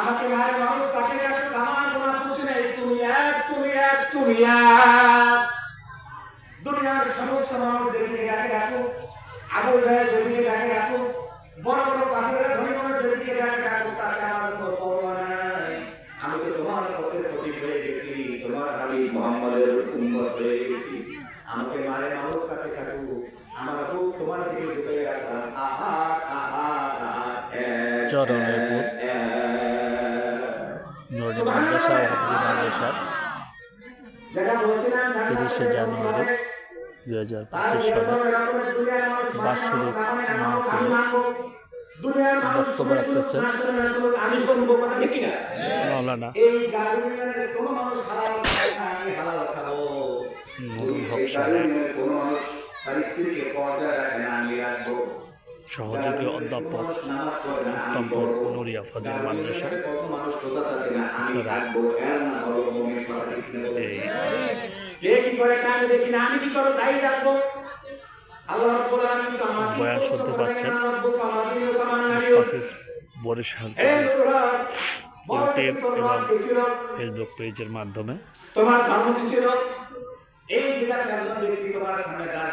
আমাকে মারে মানুষ তাকে কাছে আমার কোনো আপত্তি নেই। তুমি এক তুমি এক তুমি এক। দুনিয়ার সমস্ত মানুষ দেবীকে ডাকে ডাকো আবু জাহেল দেবীকে ডাকে ডাকো বড় বড় কাফেররা ধনী মানুষ দেবীকে ডাকে ডাকো তাতে আমার নাই। আমি তো তোমার পথের প্রতীক হয়ে গেছি তোমার আমি মোহাম্মদের উম্মত হয়ে গেছি। আমাকে মারে মানুষ কাছে ডাকো আমার বুক তোমার দিকে ঝুঁকে আহা আহা আহা এক, মাদ্রাসা ও হাফিজি তিরিশে জানুয়ারি দুই হাজার পঁচিশ সালে মাহফিলে বক্তব্য রাখতেছেন আমি শুনব কথা ঠিক না মাওলানা এই গার্ডিয়ানের কোন মানুষ না, আমি হালাল নুরুল হক সাহেব। সহযোগী অধ্যাপক উত্তমপুর। নুরিয়া ফাজিল মাদ্রাসা আপনারা বয়ান শুনতে পাচ্ছেন। বরিশাল ইউটিউব এবং? ফেসবুক পেজের মাধ্যমে তোমার ধর্ম এই যেটা একজন ব্যক্তি তোমার সামনে দাঁড়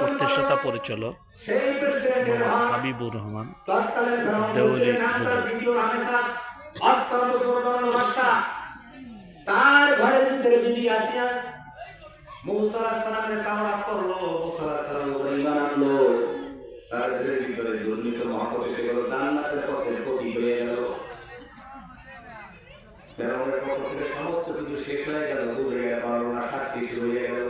প্রতিষ্ঠাতা? পরিচালক। হাবিবুর রহমান। দেউরি অত্যন্ত দুর্দণ্ড। তার ঘরের ভিতরে বিবি আসিয়া সালামের কামড়া করল মুসা আলাইহিস সালাম আনলো তার ঘরের ভিতরে দুর্নীতি মহব্বত এসে গেল জান্নাতের পথের প্রতীক হয়ে গেল ফেরাউনের পক্ষ থেকে সমস্ত কিছু শেষ হয়ে গেল দূরে গেল পারল না শাস্তি শুরু হয়ে গেল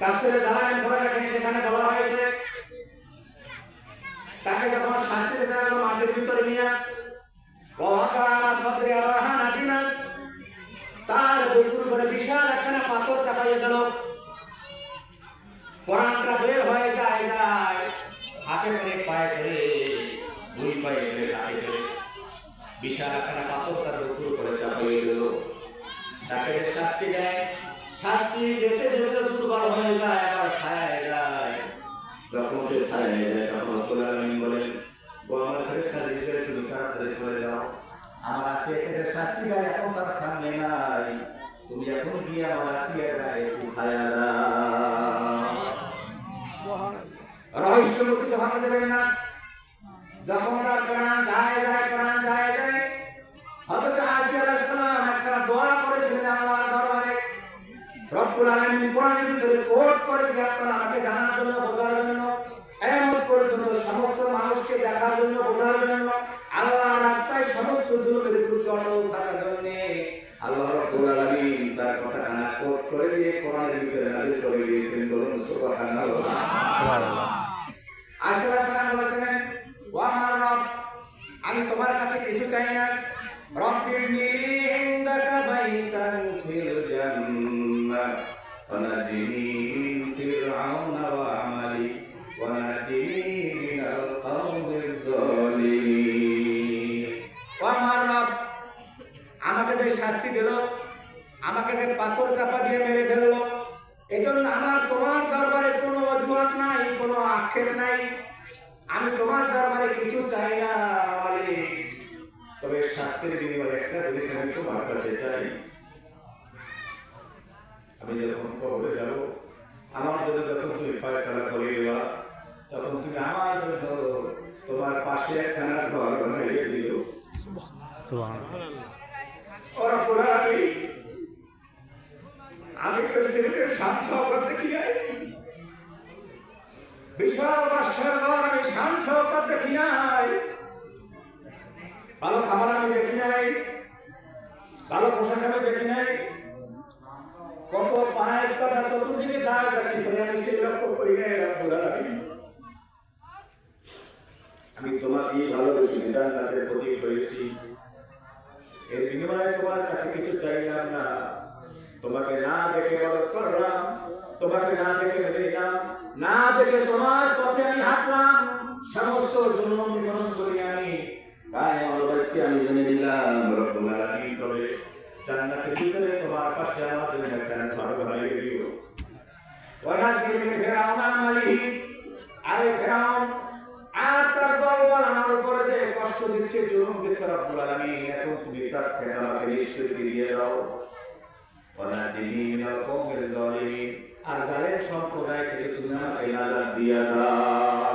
তাফসীরে দালাইল পড়ে দেখেন সেখানে বলা হয়েছে, তাকে যখন শাস্তি দিতে লাগল মাঠের ভিতরে নিয়ে তার বুকুর উপরে বিশাল একখানা পাথর চাপাইয়ে দিল। কোরআনটা বের হয়ে যায় যায়, হাতে করে পায়ে করে, দুই পায়ে করে হাতে করে বিশাল একখানা পাথর তার বুকুর উপরে চাপাইয়ে দিল। তাকে শাস্তি দেয় শাস্তি যেতে যেতে দুর্বল হয়ে যায়, আবার ছায় যায়। যখন সে ছায় যায়, তখন রব্বুল আলামিন বলেন আমার ফেরেশতা দিকে তুমি তাড়াতাড়ি চলে যাও। আমার আসে এখানে শাস্তি দেয়, এখন তার সামনে নাই। তুমি এখন গিয়ে আমার আসিয়া গায়ে একটু ছায়া রহস্য মুচিত হতে দেবেন না। যখন তার প্রাণ যায় যায় প্রাণ যায় যায় রব্বুল আলামিন কোরআনের ভিতরে কোট করে দিয়ে আপনারা আমাকে জানার জন্য বোঝার জন্য এমন পর্যন্ত সমস্ত মানুষকে দেখার জন্য বোঝার জন্য আল্লাহ রাস্তায় সমস্ত জুলুমের বিরুদ্ধে অটল থাকার জন্য আল্লাহ রব্বুল আলামিন তার কথা কানা কোট করে দিয়ে কোরআনের ভিতরে নাযিল করে দিয়েছেন বলুন সুবহানাল্লাহ। সুবহানাল্লাহ। আশরা ونجني من فرعون وعملي ونجني من القوم الظالمين ও আমার রব আমাকে যে শাস্তি দিল আমাকে যে পাথর চাপা দিয়ে মেরে ফেললো এজন্য আমার তোমার দরবারে কোনো অজুহাত নাই কোনো আক্ষেপ নাই আমি তোমার দরবারে কিছু চাই না মালিক তবে শাস্তির বিনিময়ে একটা জিনিস আমি তোমার কাছে চাই আমি যখন কবরে যাব আমার জন্য যখন তুমি ফয়সালা করে দেবা তখন তুমি আমার জন্য তোমার পাশে একখানা ঘর বানিয়ে দিও ওরা বলে আমি আমি প্রেসিডেন্টের শান শওকত দেখিয়ে বিশাল বাদশার ঘর আমি শান শওকত দেখি নাই ভালো খাবার আমি দেখি নাই ভালো পোশাক আমি দেখি নাই চতুর্দিকে কাছে করে আমি সে লক্ষ্য করি আলামিন। আমি তোমাকেই ভালোবেসে জান্নাতের প্রতীক হয়েছি। এর বিনিময়ে তোমার কাছে কিছু চাইলাম না। তোমাকে না দেখে বরফ করলাম, তোমাকে না দেখে দিলাম না দেখে তোমার পথে আমি হাঁটলাম, সমস্ত জন্ম গ্রহণ করি আমি। তাই অলবাইকে আমি জেনে তবে জান্নাতের ভিতরে তোমার পাশে আমাদের একটা ভালো ভালো দিও ওয়ানাদির মিন ফিরাউন আমালিহি আরে ফিরাউন আর তার দলবল আমার উপরে যে কষ্ট দিচ্ছে জুলুম দিচ্ছে রব্বুল আলামিন এখন তুমি তার আমাকে নিশ্চয়ই ফিরিয়ে দাও ওয়ানাদিনি মিনাল কওমিল জালিমিন আর জালেম সম্প্রদায় থেকে তুমি আমাকে নাজাত দিয়া দাও